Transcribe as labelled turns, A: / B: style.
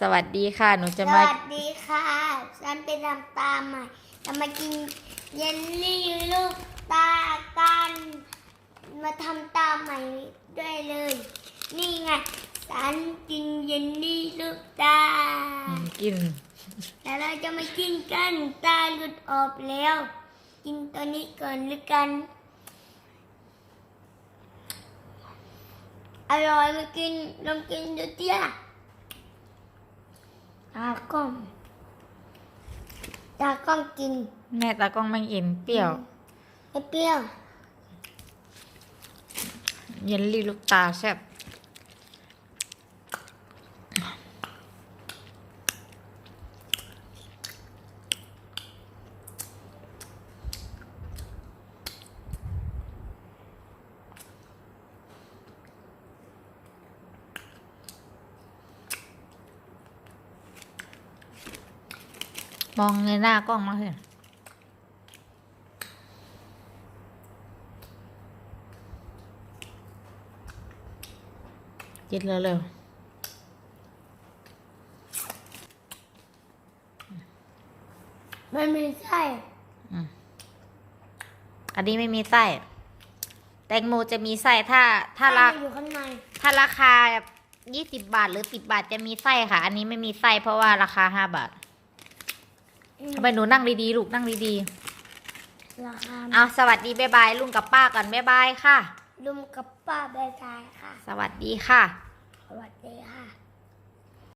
A: สวัสดีค่ะ หนู
B: ส
A: จะมา
B: วัสดีค่ะ ฉันเป็นลำตาใหม่ จะมากินเยลลี่ลูกตากัน มาทำตาใหม่ด้วยเลย นี่ไง ฉันกินเยลลี่ลูกตา
A: อืมกิน
B: แล้วเราจะมากินกันตาหลุดออกแล้ว กินตัวนี้ก่อนหรือกัน อร่อยมากินลองกินดูเตี้ย ตากล้อง ตากล้องกิน
A: แม่ตากล้องไม่กินเปรี้ยว
B: ไม่เปรี้ยว
A: เยลลี่ลูกตาแซ่บ มองในหน้ากล้องมาสิกินเร็ว
B: มันมีไส้
A: ๆอืมอันนี้ไม่มีไส้ แตงโมจะมีไส้ถ้า ถ้า
B: ไส้
A: รา
B: มันอยู่ข้างใน
A: ถ้าราคายี่สิบบาทหรือสิบบาทจะมีไส้ค่ะ อันนี้ไม่มีไส้เพราะว่าราคาห้าบาท
B: อืม
A: ทำไมหนูนั่งดีๆลูกนั่งดี
B: ราคา
A: ๆเอาสวัสดีบ๊ายบายลุงกับป้าก่อนบ๊ายบายค่ะ
B: ลุมกับป้าใบตายค่ะ
A: สวัสดีค่ะ
B: สวัสดีค่ะ